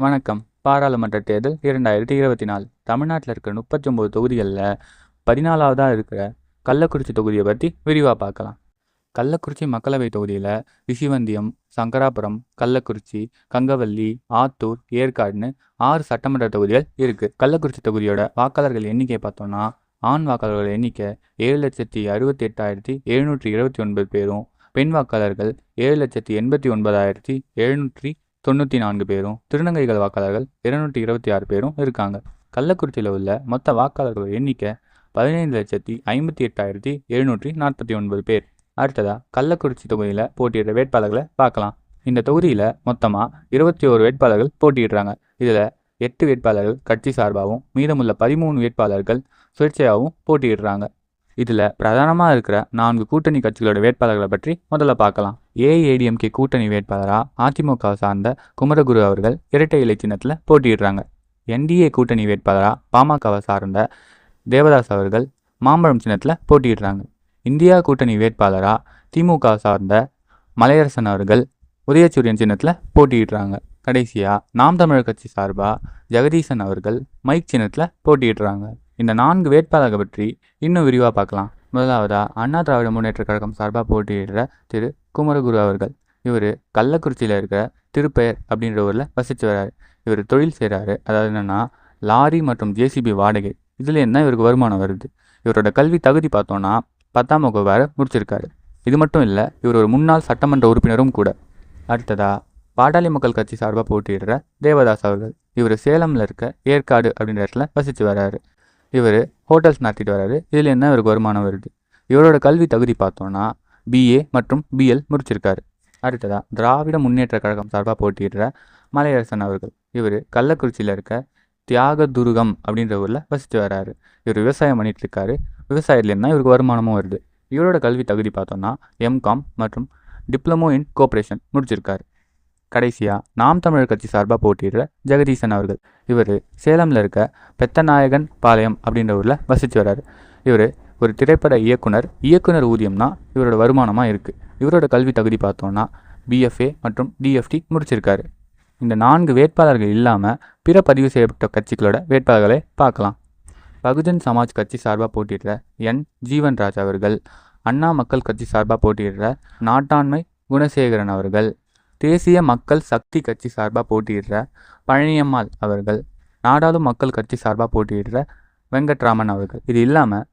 வணக்கம். பாராளுமன்ற தேர்தல் இரண்டாயிரத்தி இருபத்தி நாலு. தமிழ்நாட்டில் இருக்கிற முப்பத்தி ஒம்பது தொகுதிகளில் பதினாலாவதாக இருக்கிற கள்ளக்குறிச்சி தொகுதியை பற்றி விரிவாக பார்க்கலாம். கள்ளக்குறிச்சி மக்களவை தொகுதியில் ரிஷிவந்தியம் சங்கராபுரம் கள்ளக்குறிச்சி கங்கவல்லி ஆத்தூர் ஏற்காடுன்னு ஆறு சட்டமன்ற தொகுதிகள் இருக்குது கள்ளக்குறிச்சி தொகுதியோட வாக்காளர்கள் எண்ணிக்கை பார்த்தோம்னா ஆண் வாக்காளர்கள் எண்ணிக்கை ஏழு லட்சத்தி அறுபத்தி எட்டாயிரத்தி எழுநூற்றி இருபத்தி ஒன்பது பேரும் பெண் வாக்காளர்கள் ஏழு லட்சத்தி எண்பத்தி ஒன்பதாயிரத்தி எழுநூற்றி தொண்ணூற்றி நான்கு பேரும் திருநங்கைகள் வாக்காளர்கள் இருநூற்றி இருபத்தி ஆறு பேரும் இருக்காங்க. கள்ளக்குறிச்சியில் உள்ள மொத்த வாக்காளர்கள் எண்ணிக்கை பதினைந்து லட்சத்தி ஐம்பத்தி எட்டாயிரத்தி எழுநூற்றி நாற்பத்தி ஒன்பது பேர். அடுத்ததாக கள்ளக்குறிச்சி தொகுதியில் போட்டியிடுற வேட்பாளர்களை பார்க்கலாம். இந்த தொகுதியில் மொத்தமாக இருபத்தி ஓரு வேட்பாளர்கள் போட்டியிடுறாங்க. இதில் எட்டு வேட்பாளர்கள் கட்சி சார்பாகவும் மீதமுள்ள பதிமூணு வேட்பாளர்கள் சுயேட்சையாகவும் போட்டியிடுறாங்க. இதில் பிரதானமாக இருக்கிற நான்கு கூட்டணி கட்சிகளோட வேட்பாளர்களை பற்றி முதல்ல பார்க்கலாம். ஏஐடிஎம்கே கூட்டணி வேட்பாளராக அதிமுக சார்ந்த குமரகுரு அவர்கள் இரட்டை இலை சின்னத்தில் போட்டியிடுறாங்க. என்டிஏ கூட்டணி வேட்பாளராக பாமகவை சார்ந்த தேவதாஸ் அவர்கள் மாம்பழம் சின்னத்தில் போட்டியிடுறாங்க. இந்தியா கூட்டணி வேட்பாளராக திமுக சார்ந்த மலையரசன் அவர்கள் உதயசூரியன் சின்னத்தில் போட்டியிடுறாங்க. கடைசியாக நாம் தமிழர் கட்சி சார்பாக ஜெகதீசன் அவர்கள் மைக் சின்னத்தில் போட்டியிடுறாங்க. இந்த நான்கு வேட்பாளர்கள் பற்றி இன்னும் விரிவாக பார்க்கலாம். முதலாவதாக அண்ணா திராவிட முன்னேற்ற கழகம் சார்பாக போட்டியிடுற திரு. குமரகுரு அவர்கள். இவர் கள்ளக்குறிச்சியில் இருக்கிற திருப்பெயர் அப்படின்ற ஊரில் வசித்து வர்றாரு இவர் தொழில் செய்கிறாரு அதாவது என்னென்னா லாரி மற்றும் ஜேசிபி வாடகை. இதில் என்ன இவருக்கு வருமானம் வருது? இவரோட கல்வி தகுதி பார்த்தோன்னா பத்தாம் வகுப்பு வேறு முடிச்சிருக்காரு. இது மட்டும் இல்லை இவர் ஒரு முன்னாள் சட்டமன்ற உறுப்பினரும் கூட. அடுத்ததாக பாட்டாளி மக்கள் கட்சி சார்பாக போட்டியிடுற தேவதாஸ் அவர்கள். இவர் சேலமில் இருக்க ஏற்காடு அப்படின்ற இடத்துல வசித்து வர்றாரு இவர் ஹோட்டல்ஸ் நடத்திட்டு வராரு. இதில் என்ன இவருக்கு வருமானம் வருது? இவரோட கல்வி தகுதி பார்த்தோன்னா பிஏ மற்றும் பிஎல் முடிச்சிருக்காரு. அடுத்ததாக திராவிட முன்னேற்ற கழகம் சார்பாக போட்டியிடுற மலையரசன் அவர்கள். இவர் கள்ளக்குறிச்சியில் இருக்க தியாக துருகம் அப்படின்ற ஊரில் வசித்து வராரு. இவர் விவசாயம் பண்ணிட்டு இருக்காரு. இவருக்கு வருமானமும் வருது? இவரோட கல்வி தகுதி பார்த்தோன்னா எம்காம் மற்றும் டிப்ளமோ இன் கோஆப்ரேஷன் முடிச்சிருக்காரு. கடைசியாக நாம் தமிழர் கட்சி சார்பாக போட்டியிடுற ஜெகதீசன் அவர்கள். இவர் சேலமில் இருக்க பெத்தநாயகன் பாளையம் அப்படின்ற ஊரில் வசித்து வர்றாரு. இவர் ஒரு திரைப்பட இயக்குனர் இயக்குனர் ஊதியம்னா இவரோட வருமானமாக இருக்குது இவரோட கல்வி தகுதி பார்த்தோன்னா பிஎஃப்ஏ மற்றும் டிஎஃப்டி முடிச்சிருக்காரு. இந்த நான்கு வேட்பாளர்கள் இல்லாமல் பிற பதிவு செய்யப்பட்ட கட்சிகளோட வேட்பாளர்களை பார்க்கலாம். பகுஜன் சமாஜ் கட்சி சார்பாக போட்டியிடுற என். ஜீவன் ராஜ் அவர்கள் அண்ணா மக்கள் கட்சி சார்பாக போட்டியிடுற நாட்டாண்மை குணசேகரன் அவர்கள் தேசிய மக்கள் சக்தி கட்சி சார்பாக போட்டியிடுற பழனியம்மாள் அவர்கள் நாடாளும் மக்கள் கட்சி சார்பாக போட்டியிடுற வெங்கட்ராமன் அவர்கள். இது இல்லாமல்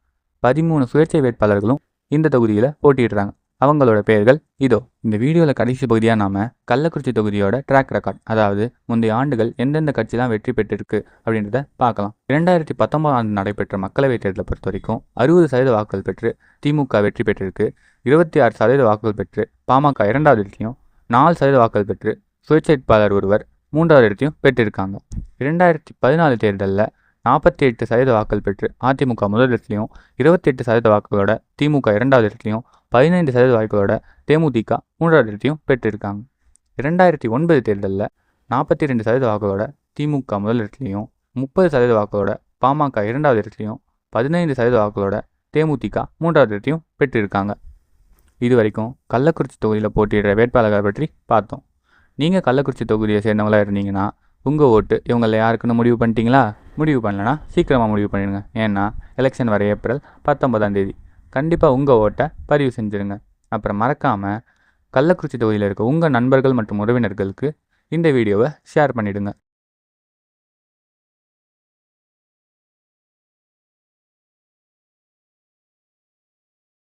பதிமூணு சுயேட்சை வேட்பாளர்களும் இந்த தொகுதியில் போட்டியிடுறாங்க. அவங்களோட பெயர்கள் இதோ. இந்த வீடியோவில் கடைசி பகுதியாக நாம் கள்ளக்குறிச்சி தொகுதியோட ட்ராக் ரெக்கார்ட் அதாவது முந்தைய ஆண்டுகள் எந்தெந்த கட்சிலாம் வெற்றி பெற்றிருக்கு அப்படின்றத பார்க்கலாம். இரண்டாயிரத்தி பத்தொன்பதாம் ஆண்டு நடைபெற்ற மக்களவைத் தேர்தலை பொறுத்த வரைக்கும் அறுபது சதவீத வாக்குகள் பெற்று திமுக வெற்றி பெற்றிருக்கு. இருபத்தி ஆறு சதவீத வாக்குகள் பெற்று பாமக இரண்டாவது இடத்துலையும் நாலு சதவீத வாக்குகள் பெற்று சுயேட்சைப்பாளர் ஒருவர் மூன்றாவது இடத்தையும் பெற்றிருக்காங்க. இரண்டாயிரத்தி பதினாலு தேர்தலில் நாற்பத்தி எட்டு சதவீத வாக்குகள் பெற்று அதிமுக முதல் இடத்துலையும் இருபத்தி எட்டு சதவீத வாக்குகளோட திமுக இரண்டாவது இடத்துலையும் பதினைந்து சதவீத வாக்குகளோட தேமுதிக மூன்றாவது இடத்தையும் பெற்றிருக்காங்க. இரண்டாயிரத்தி ஒன்பது தேர்தலில் நாற்பத்தி ரெண்டு சதவீத வாக்குகளோட திமுக முதல் இடத்துலையும் முப்பது சதவீத வாக்குகளோட பாமக இரண்டாவது இடத்துலையும் பதினைந்து சதவீத வாக்குகளோட தேமுதிக மூன்றாவது இடத்தையும் பெற்றிருக்காங்க. இது வரைக்கும் கள்ளக்குறிச்சி தொகுதியில் போட்டியிடுற வேட்பாளர்களை பற்றி பார்த்தோம். நீங்கள் கள்ளக்குறிச்சி தொகுதியை சேர்ந்தவங்களாக இருந்தீங்கன்னா உங்கள் ஓட்டு இவங்களில் யாருக்குன்னு முடிவு பண்ணிட்டீங்களா? முடிவு பண்ணலன்னா சீக்கிரமாக முடிவு பண்ணிடுங்க. ஏன்னா எலெக்ஷன் வர ஏப்ரல் பத்தொன்பதாம் தேதி. கண்டிப்பாக உங்கள் ஓட்டை பதிவு செஞ்சுருங்க. அப்புறம் மறக்காமல் கள்ளக்குறிச்சி தொகுதியில் இருக்க உங்கள் நண்பர்கள் மற்றும் உறவினர்களுக்கு இந்த வீடியோவை ஷேர் பண்ணிவிடுங்க